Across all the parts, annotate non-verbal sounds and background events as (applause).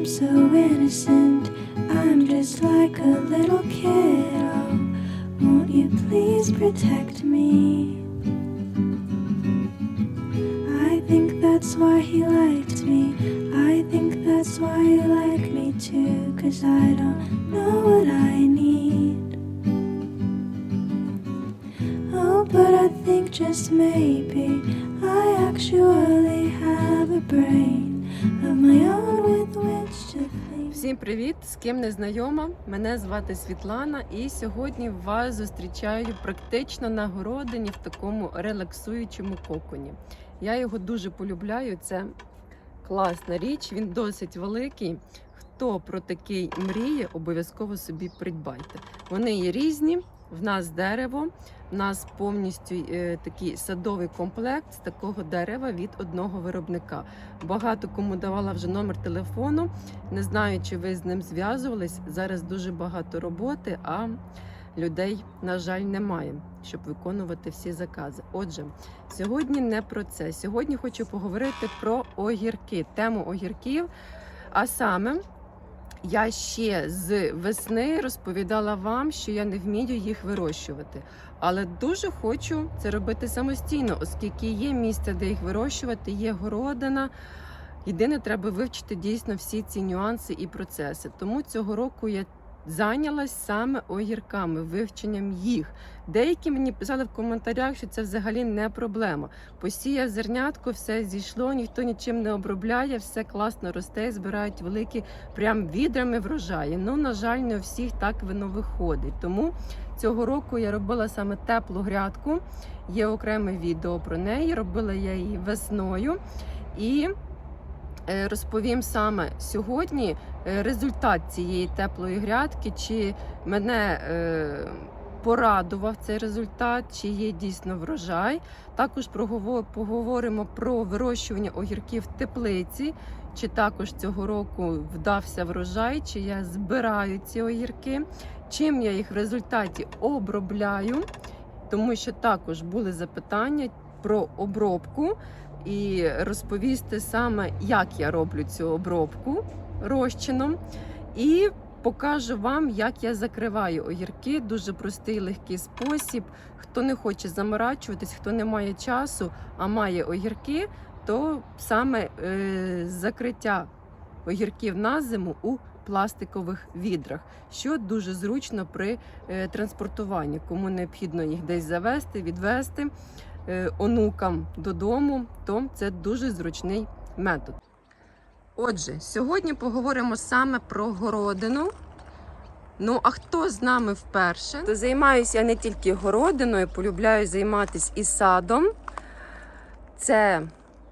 I'm so innocent. I'm just like a little kid. Won't you please protect me? I think that's why he liked me. I think that's why you like me too. Cause I don't know what I need. Oh, but I think just maybe I actually have a brain of my own with which. Всім привіт! З ким не знайома. Мене звати Світлана, і сьогодні вас зустрічаю практично на городині в такому релаксуючому коконі. Я його дуже полюбляю. Це класна річ, він досить великий. Хто про такий мріє, обов'язково собі придбайте. Вони є різні. В нас дерево, в нас повністю е, такий садовий комплект з такого дерева від одного виробника. Багато кому давала вже номер телефону. Не знаю, чи ви з ним зв'язувались. Зараз дуже багато роботи, а людей, на жаль, немає, щоб виконувати всі закази. Отже, сьогодні не про це. Сьогодні хочу поговорити про огірки, тему огірків. А саме, я ще з весни розповідала вам, що я не вмію їх вирощувати. Але дуже хочу це робити самостійно, оскільки є місце, де їх вирощувати, є городина. Єдине, треба вивчити дійсно всі ці нюанси і процеси. Тому цього року я зайнялась саме огірками, вивченням їх. Деякі мені писали в коментарях, що це взагалі не проблема. Посіяв зернятко, все зійшло, ніхто нічим не обробляє, все класно росте, збирають великі прям відрами врожаї. Ну, на жаль, не у всіх так воно виходить. Тому цього року я робила саме теплу грядку. Є окреме відео про неї. Робила я її весною. І розповім саме сьогодні е, результат цієї теплої грядки, чи мене е, порадував цей результат, чи є дійсно врожай. Також поговоримо про вирощування огірків в теплиці. Чи також цього року вдався врожай, чи я збираю ці огірки, чим я їх в результаті обробляю, тому що також були запитання про обробку і розповісти саме, як я роблю цю обробку розчином. І покажу вам, як я закриваю огірки. Дуже простий легкий спосіб. Хто не хоче заморачуватись, хто не має часу, а має огірки, то саме е, закриття огірків на зиму у пластикових відрах, що дуже зручно при е, транспортуванні. Кому необхідно їх десь завести, відвести онукам додому, то це дуже зручний метод. Отже, сьогодні поговоримо саме про городину. Ну, а хто з нами вперше? То займаюся я не тільки городиною, полюбляю займатися і садом. Це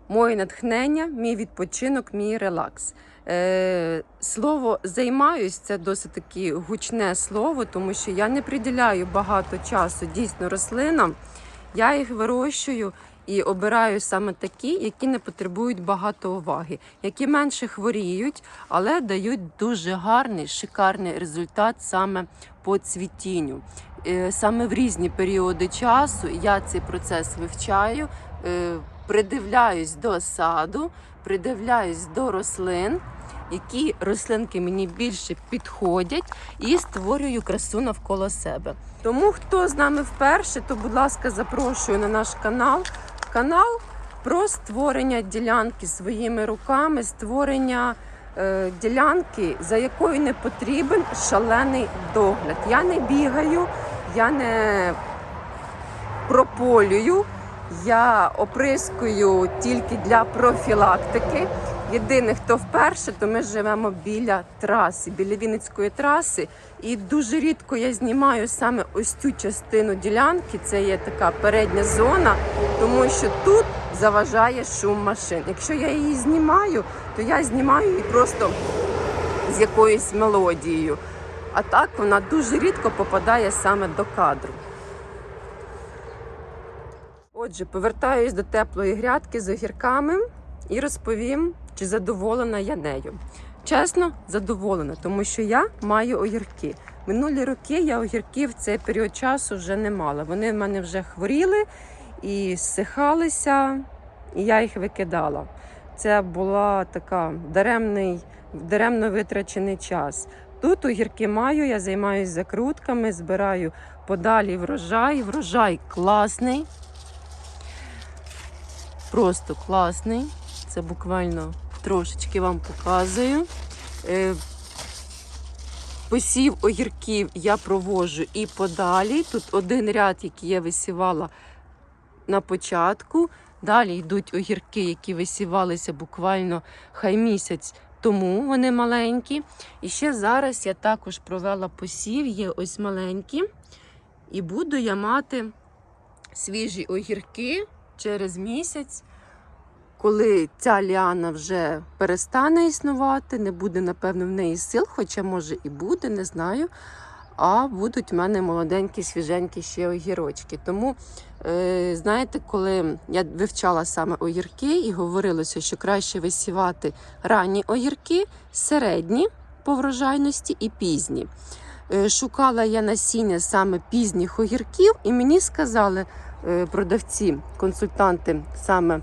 моє натхнення, мій відпочинок, мій релакс. Е, слово займаюсь це досить таки гучне слово, тому що я не приділяю багато часу дійсно рослинам. Я їх вирощую і обираю саме такі, які не потребують багато уваги, які менше хворіють, але дають дуже гарний, шикарний результат саме по цвітінню. Е, Саме в різні періоди часу я цей процес вивчаю, е, придивляюсь до саду, придивляюсь до рослин, які рослинки мені більше підходять, і створюю красу навколо себе. Тому хто з нами вперше, то будь ласка, запрошую на наш канал. Канал про створення ділянки своїми руками, створення е, ділянки, за якою не потрібен шалений догляд. Я не бігаю, я не прополюю, я оприскую тільки для профілактики. Єдине, хто вперше, то ми живемо біля траси, біля Вінницької траси. І дуже рідко я знімаю саме ось цю частину ділянки. Це є така передня зона, тому що тут заважає шум машин. Якщо я її знімаю, то я знімаю її просто з якоюсь мелодією. А так вона дуже рідко попадає саме до кадру. Отже, повертаюсь до теплої грядки з огірками і розповім, чи задоволена я нею. Чесно, задоволена, тому що я маю огірки. Минулі роки я огірків цей період часу вже не мала. Вони в мене вже хворіли і зсихалися, і я їх викидала. це була така даремний, даремно витрачений час. Тут огірки маю, я займаюся закрутками, збираю подалі врожай. Врожай класний. Просто класний. Це буквально трошечки вам показую. Е, Посів огірків я провожу і подалі. Тут один ряд, який я висівала на початку. Далі йдуть огірки, які висівалися буквально хай місяць тому. Вони маленькі. І ще зараз я також провела посів, є ось маленькі. І буду я мати свіжі огірки через місяць. Коли ця ліана вже перестане існувати, не буде, напевно, в неї сил, хоча може і буде, не знаю. А будуть в мене молоденькі, свіженькі ще огірочки. Тому, е, знаєте, коли я вивчала саме огірки і говорилося, що краще висівати ранні огірки, середні по врожайності і пізні. Е, шукала я насіння саме пізніх огірків, і мені сказали е, продавці, консультанти саме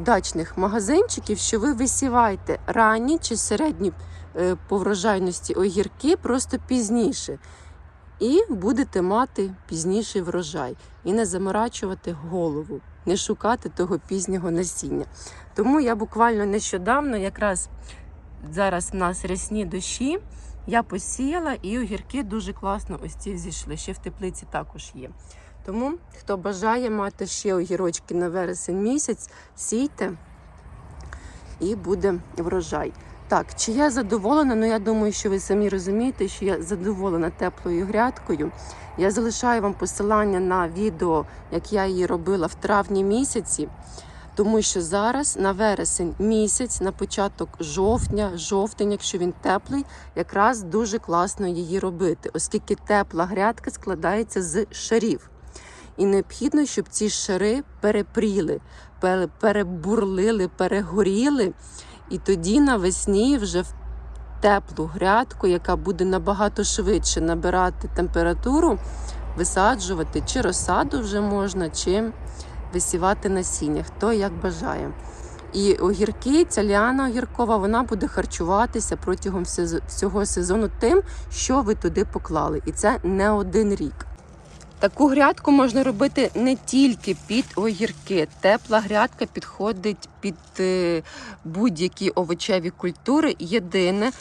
дачних магазинчиків, що ви висіваєте ранні чи середні е, по врожайності огірки просто пізніше. І будете мати пізніший врожай. І не заморачувати голову, не шукати того пізнього насіння. Тому я буквально нещодавно, якраз зараз в нас рясні дощі, я посіяла і огірки дуже класно ось ці зійшли. Ще в теплиці також є. Тому, хто бажає мати ще огірочки на вересень місяць, сійте і буде врожай. Так, чи я задоволена? Ну я думаю, що ви самі розумієте, що я задоволена теплою грядкою. Я залишаю вам посилання на відео, як я її робила в травні місяці. Тому що зараз на вересень місяць, на початок жовтня, жовтень, якщо він теплий, якраз дуже класно її робити, оскільки тепла грядка складається з шарів. І необхідно, щоб ці шари перепріли, перебурлили, перегоріли. І тоді навесні вже в теплу грядку, яка буде набагато швидше набирати температуру, висаджувати чи розсаду вже можна, чи висівати насіння, хто як бажає. І огірки, ця ліана огіркова, вона буде харчуватися протягом всього сезону тим, що ви туди поклали. І це не один рік. Таку грядку можна робити не тільки під огірки. Тепла грядка підходить під е, будь-які овочеві культури. Єдине,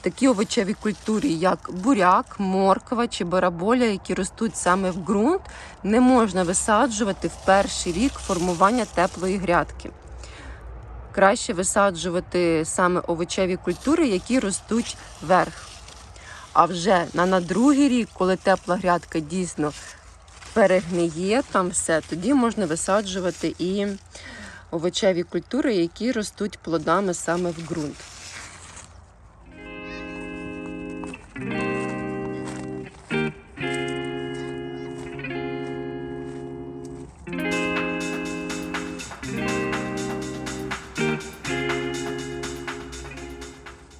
такі овочеві культури, як буряк, морква чи бараболя, які ростуть саме в ґрунт, не можна висаджувати в перший рік формування теплої грядки. Краще висаджувати саме овочеві культури, які ростуть вверх. А вже на, на другий рік, коли тепла грядка дійсно перегниє там все, тоді можна висаджувати і овочеві культури, які ростуть плодами саме в ґрунт.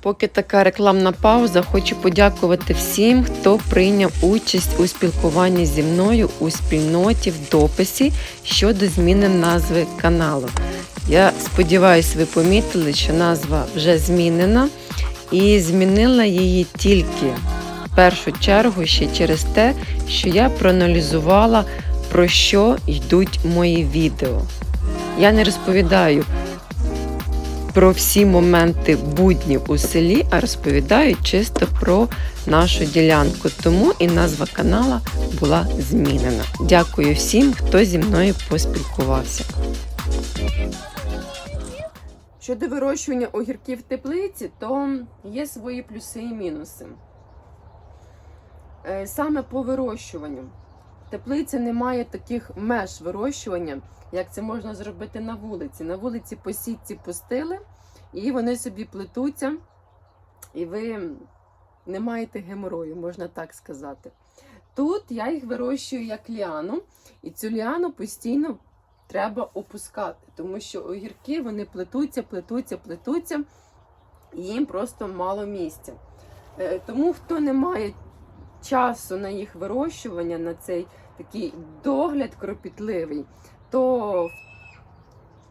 Поки така рекламна пауза, хочу подякувати всім, хто прийняв участь у спілкуванні зі мною у спільноті в дописі щодо зміни назви каналу. Я сподіваюся, ви помітили, що назва вже змінена, і змінила її тільки в першу чергу ще через те, що я проаналізувала, про що йдуть мої відео. Я не розповідаю про всі моменти буднів у селі, а розповідаю чисто про нашу ділянку. Тому і назва канала була змінена. Дякую всім, хто зі мною поспілкувався. Щодо вирощування огірків в теплиці, то є свої плюси і мінуси. Е, Саме по вирощуванню. Теплиці немає таких меж вирощування, як це можна зробити на вулиці. На вулиці по сітці пустили, і вони собі плетуться, і ви не маєте геморою, можна так сказати. Тут я їх вирощую як ліану, і цю ліану постійно треба опускати, тому що огірки вони плетуться, плетуться, плетуться, і їм просто мало місця. Е, Тому хто не має часу на їх вирощування, на цей такий догляд кропітливий, то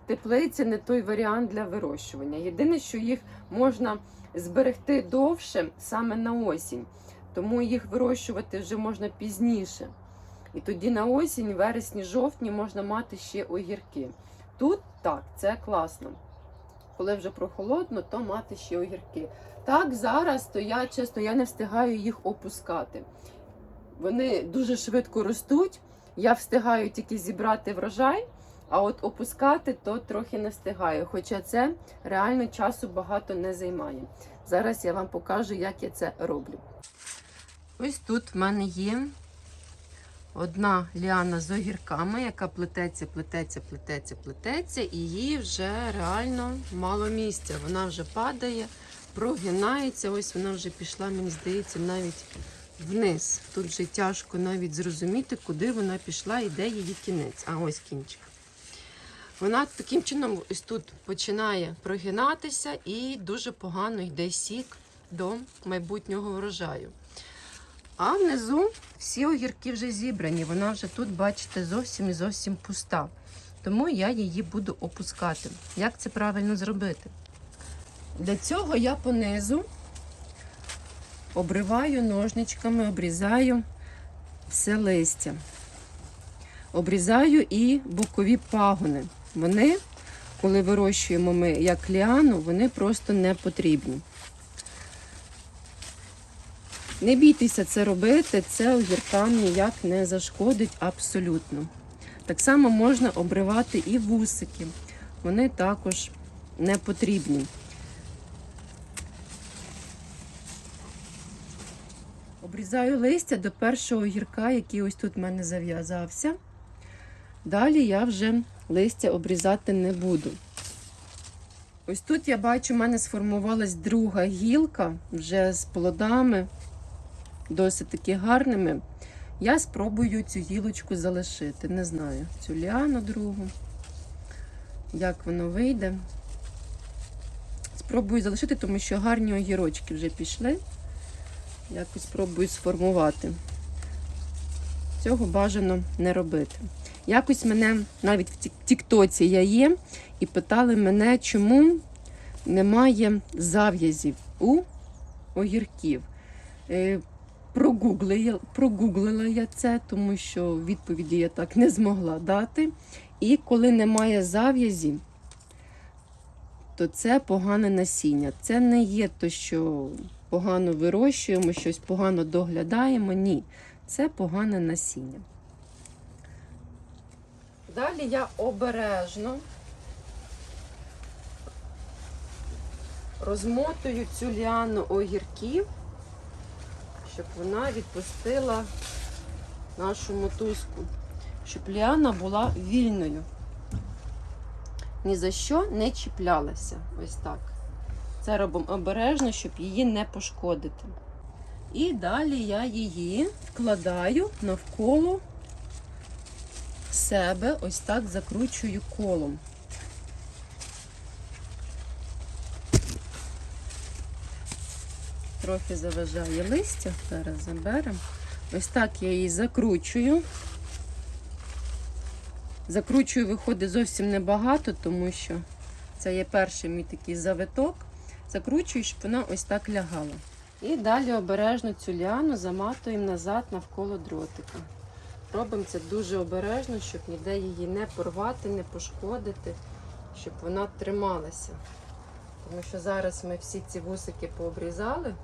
теплиці не той варіант для вирощування. Єдине, що їх можна зберегти довше саме на осінь, тому їх вирощувати вже можна пізніше. І тоді на осінь, вересні, жовтні можна мати ще огірки. Тут так, це класно. Коли вже прохолодно, то мати ще огірки. Так, зараз то я чесно я не встигаю їх опускати. Вони дуже швидко ростуть. Я встигаю тільки зібрати врожай, а от опускати то трохи не встигаю. Хоча це реально часу багато не займає. Зараз я вам покажу, як я це роблю. Ось тут в мене є одна ліана з огірками, яка плететься, плететься, плететься, плететься, і їй вже реально мало місця. Вона вже падає, прогинається. Ось вона вже пішла, мені здається, навіть вниз. Тут вже тяжко навіть зрозуміти, куди вона пішла і де її кінець. А ось кінчик. Вона таким чином ось тут починає прогинатися і дуже погано йде сік до майбутнього врожаю. А внизу всі огірки вже зібрані. Вона вже тут, бачите, зовсім і зовсім пуста. Тому я її буду опускати. Як це правильно зробити? Для цього я понизу обриваю ножничками, обрізаю все листя. Обрізаю і бокові пагони. Вони, коли вирощуємо ми як ліану, вони просто не потрібні. Не бійтеся це робити, це огіркам ніяк не зашкодить абсолютно. Так само можна обривати і вусики. Вони також не потрібні. Обрізаю листя до першого огірка, який ось тут в мене зав'язався. Далі я вже листя обрізати не буду. Ось тут я бачу, в мене сформувалась друга гілка вже з плодами, досить таки гарними. Я спробую цю гілочку залишити. Не знаю, цю ліану другу, як воно вийде. Спробую залишити, тому що гарні огірочки вже пішли. Якось спробую сформувати. Цього бажано не робити. Якось мене навіть в Тіктоці я є, і питали мене, чому немає зав'язів у огірків. Прогуглила, я це, тому що відповіді я так не змогла дати. І коли немає зав'язі, то це погане насіння. Це не є то, що погано вирощуємо, щось погано доглядаємо. Ні, це погане насіння. Далі я обережно розмотую цю ліану огірків, щоб вона відпустила нашу мотузку, щоб ліана була вільною. Ні за що не чіплялася. Ось так. Це робимо обережно, щоб її не пошкодити. І далі я її вкладаю навколо себе, ось так закручую колом. Трохи заважає листя, зараз заберемо. Ось так я її закручую. Закручую, виходить зовсім небагато, тому що це є перший мій такий завиток. Закручую, щоб вона ось так лягала. І далі обережно цю ліану заматуємо назад навколо дротика. Робимо це дуже обережно, щоб ніде її не порвати, не пошкодити, щоб вона трималася. Тому що зараз ми всі ці вусики пообрізали,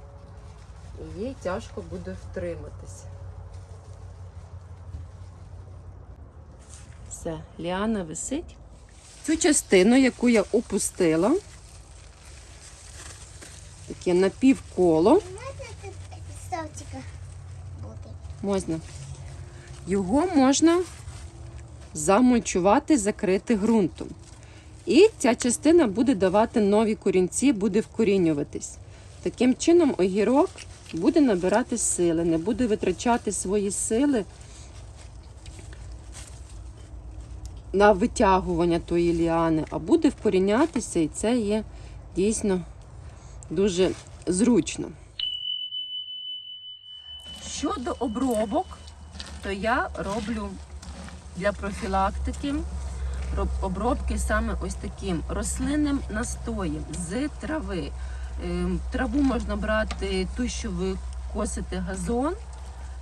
і їй тяжко буде втриматися. Все, ліана висить. Цю частину, яку я опустила, таке напівколо, можна. Його можна замульчувати, закрити ґрунтом. І ця частина буде давати нові корінці, буде вкорінюватись. Таким чином, огірок буде набирати сили, не буде витрачати свої сили на витягування тої ліани, а буде вкорінятися, і це є дійсно дуже зручно. Щодо обробок, то я роблю для профілактики обробки саме ось таким рослинним настоєм з трави. Ем, Траву можна брати ту, що ви косите газон.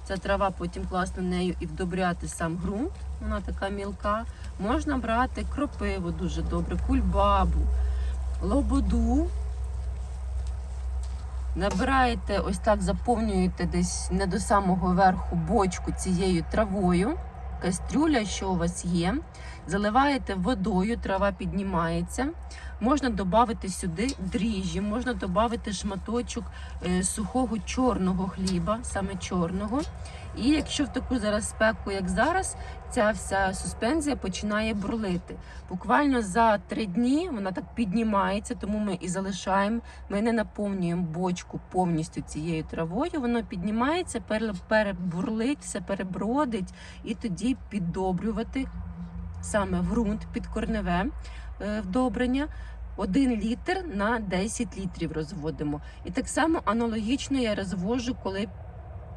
Ця трава потім класно нею і вдобряти сам ґрунт. Вона така мілка. Можна брати кропиву дуже добре, кульбабу, лободу. Набираєте, ось так заповнюєте десь не до самого верху бочку цією травою, кастрюля, що у вас є. Заливаєте водою, трава піднімається. Можна додати сюди дріжджі, можна додати шматочок е, сухого чорного хліба, саме чорного. І якщо в таку зараз спеку, як зараз, ця вся суспензія починає бурлити. Буквально за три дні вона так піднімається, тому ми і залишаємо. Ми не наповнюємо бочку повністю цією травою. Воно піднімається, пере- перебурлить, все перебродить, і тоді піддобрювати саме ґрунт під корневе е, вдобрення. Один літр на 10 літрів розводимо. І так само аналогічно я розвожу, коли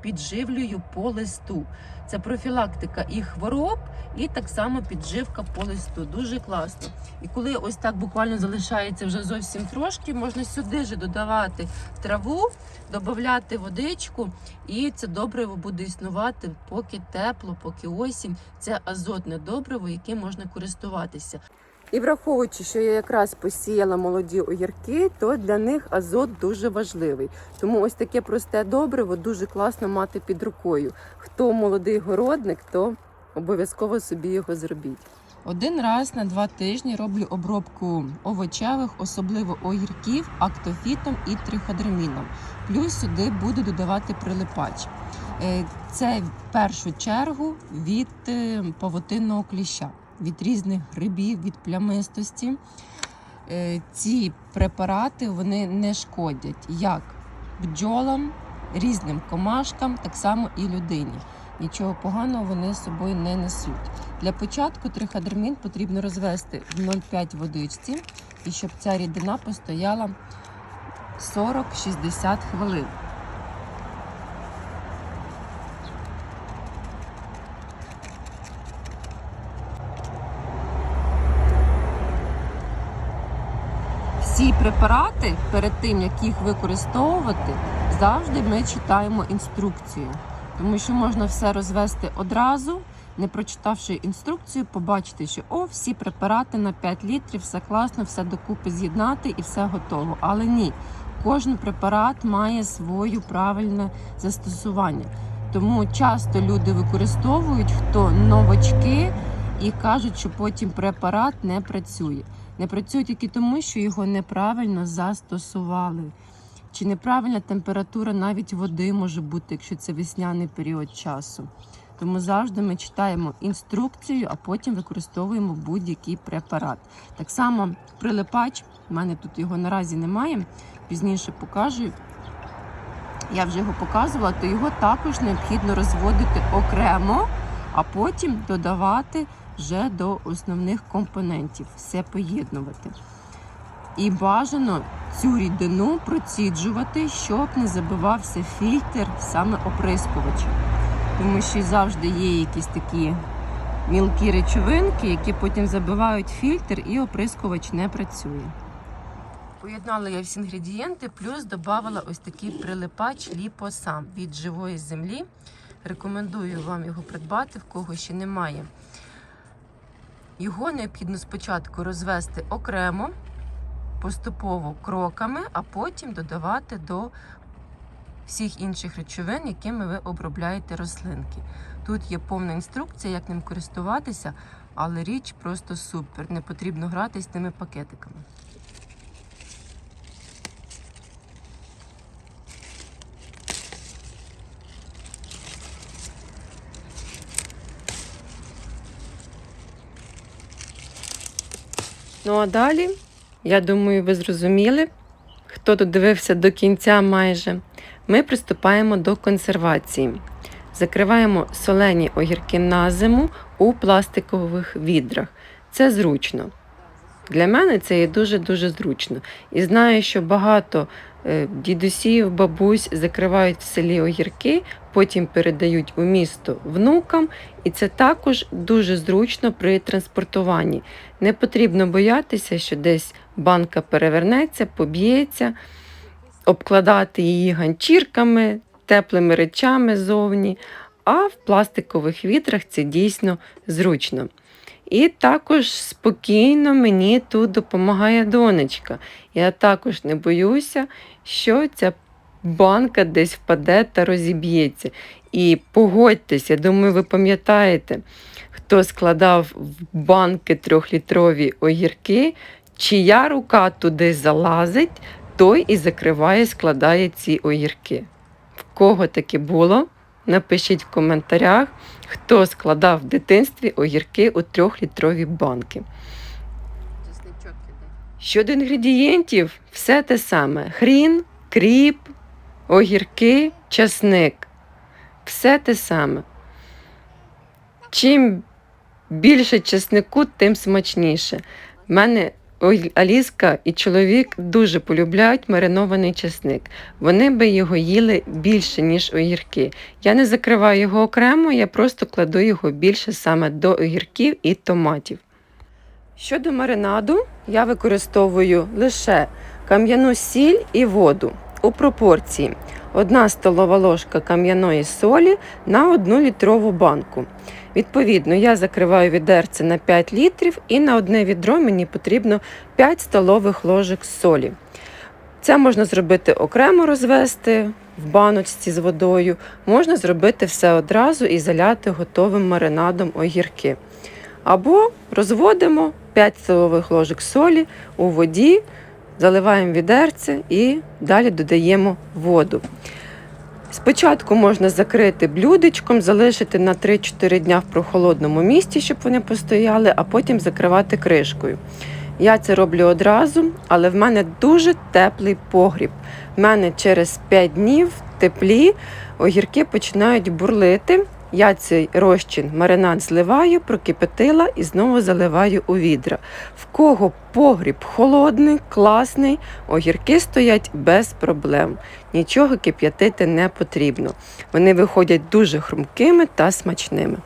підживлюю по листу. Це профілактика і хвороб, і так само підживка по листу. Дуже класно. І коли ось так буквально залишається вже зовсім трошки, можна сюди же додавати траву, додати водичку, і це добриво буде існувати поки тепло, поки осінь. Це азотне добриво, яким можна користуватися. І враховуючи, що я якраз посіяла молоді огірки, то для них азот дуже важливий. Тому ось таке просте добриво дуже класно мати під рукою. Хто молодий городник, то обов'язково собі його зробіть. Один раз на два тижні роблю обробку овочевих, особливо огірків, актофітом і триходерміном. Плюс сюди буду додавати прилипач. Е, Це в першу чергу від е, павутинного кліща, від різних грибів, від плямистості. Е, Ці препарати вони не шкодять як бджолам, різним комашкам, так само і людині. Нічого поганого вони з собою не несуть. Для початку триходермін потрібно розвести в 0,5 водичці, і щоб ця рідина постояла 40-60 хвилин. Всі препарати перед тим, як їх використовувати, завжди ми читаємо інструкцію, тому що можна все розвести одразу, не прочитавши інструкцію, побачити, що о, всі препарати на 5 літрів, все класно, все докупи з'єднати і все готово. Але ні, кожен препарат має своє правильне застосування. Тому часто люди використовують хто новачки і кажуть, що потім препарат не працює. Не працює тільки тому, що його неправильно застосували. Чи неправильна температура навіть води може бути, якщо це весняний період часу. Тому завжди ми читаємо інструкцію, а потім використовуємо будь-який препарат. Так само прилипач, в мене тут його наразі немає, пізніше покажу. Я вже його показувала, то його також необхідно розводити окремо, а потім додавати вже до основних компонентів, все поєднувати. І бажано цю рідину проціджувати, щоб не забивався фільтр саме оприскувача. Тому що завжди є якісь такі мілкі речовинки, які потім забивають фільтр і оприскувач не працює. Поєднала я всі інгредієнти, плюс додавала ось такий прилипач ліпосам від живої землі. Рекомендую вам його придбати, в кого ще немає. Його необхідно спочатку розвести окремо, поступово кроками, а потім додавати до всіх інших речовин, якими ви обробляєте рослинки. Тут є повна інструкція, як ним користуватися, але річ просто супер. Не потрібно грати з тими пакетиками. Ну а далі, я думаю, ви зрозуміли, хто тут дивився до кінця майже. Ми приступаємо до консервації. Закриваємо солені огірки на зиму у пластикових відрах. Це зручно. Для мене це є дуже-дуже зручно. І знаю, що багато дідусів, бабусь закривають в селі огірки, потім передають у місто внукам, і це також дуже зручно при транспортуванні. Не потрібно боятися, що десь банка перевернеться, поб'ється, обкладати її ганчірками, теплими речами зовні, а в пластикових відрах це дійсно зручно. І також спокійно мені тут допомагає донечка. Я також не боюся, що ця банка десь впаде та розіб'ється. І погодьтесь, я думаю, ви пам'ятаєте, хто складав в банки трьохлітрові огірки, чия рука туди залазить, той і закриває, складає ці огірки. В кого таке було? Напишіть в коментарях, хто складав в дитинстві огірки у трьохлітрові банки. Щодо інгредієнтів, все те саме: хрін, кріп, огірки, часник. Все те саме. Чим більше чеснику, тим смачніше. В мене Аліска і чоловік дуже полюбляють маринований чесник. Вони би його їли більше, ніж огірки. Я не закриваю його окремо, я просто кладу його більше саме до огірків і томатів. Щодо маринаду, я використовую лише кам'яну сіль і воду у пропорції 1 столова ложка кам'яної солі на 1 літрову банку. Відповідно, я закриваю відерце на 5 літрів і на одне відро мені потрібно 5 столових ложок солі. Це можна зробити окремо розвести в баночці з водою, можна зробити все одразу і заляти готовим маринадом огірки. Або розводимо 5 столових ложок солі у воді, заливаємо відерце і далі додаємо воду. Спочатку можна закрити блюдечком, залишити на 3-4 дня в прохолодному місці, щоб вони постояли, а потім закривати кришкою. Я це роблю одразу, але в мене дуже теплий погріб. В мене через 5 днів в теплі огірки починають бурлити. Я цей розчин маринад зливаю, прокипятила і знову заливаю у відра. В кого погріб холодний, класний, огірки стоять без проблем. Нічого кип'ятити не потрібно. Вони виходять дуже хрумкими та смачними.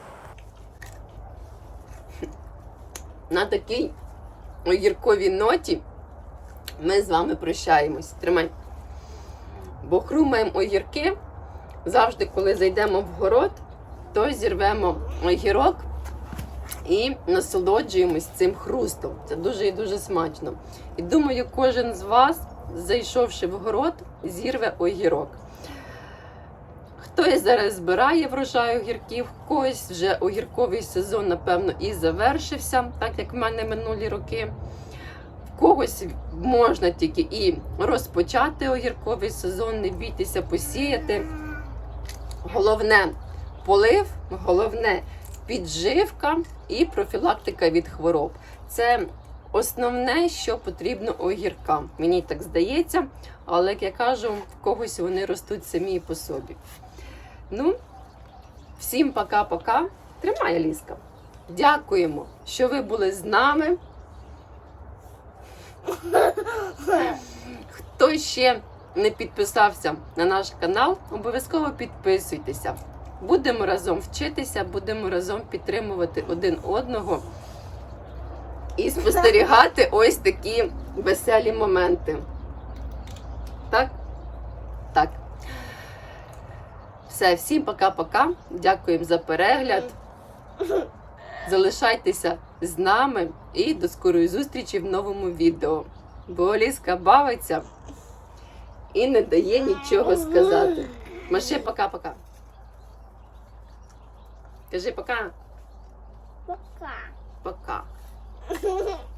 На такій огірковій ноті ми з вами прощаємось. Тримай. Бо хрумаємо огірки завжди, коли зайдемо в город, то зірвемо огірок і насолоджуємось цим хрустом. Це дуже і дуже смачно. І думаю, кожен з вас, зайшовши в город, зірве огірок. Хтось зараз збирає врожай огірків, когось вже огірковий сезон, напевно, і завершився, так як в мене минулі роки. В когось можна тільки і розпочати огірковий сезон, не бійтеся посіяти. Головне полив, головне підживка і профілактика від хвороб. Це основне, що потрібно огіркам. Мені так здається, але як я кажу, в когось вони ростуть самі по собі. Ну, всім пока-пока. Тримай, Ліска. Дякуємо, що ви були з нами. Хто ще не підписався на наш канал, обов'язково підписуйтеся. Будемо разом вчитися, будемо разом підтримувати один одного і спостерігати ось такі веселі моменти. Так? Так. Все, всім пока-пока. Дякуємо за перегляд. Залишайтеся з нами і до скорої зустрічі в новому відео. Бо Оліска бавиться і не дає нічого сказати. Маши пока-пока. Кажи пока. Пока. Пока. (laughs)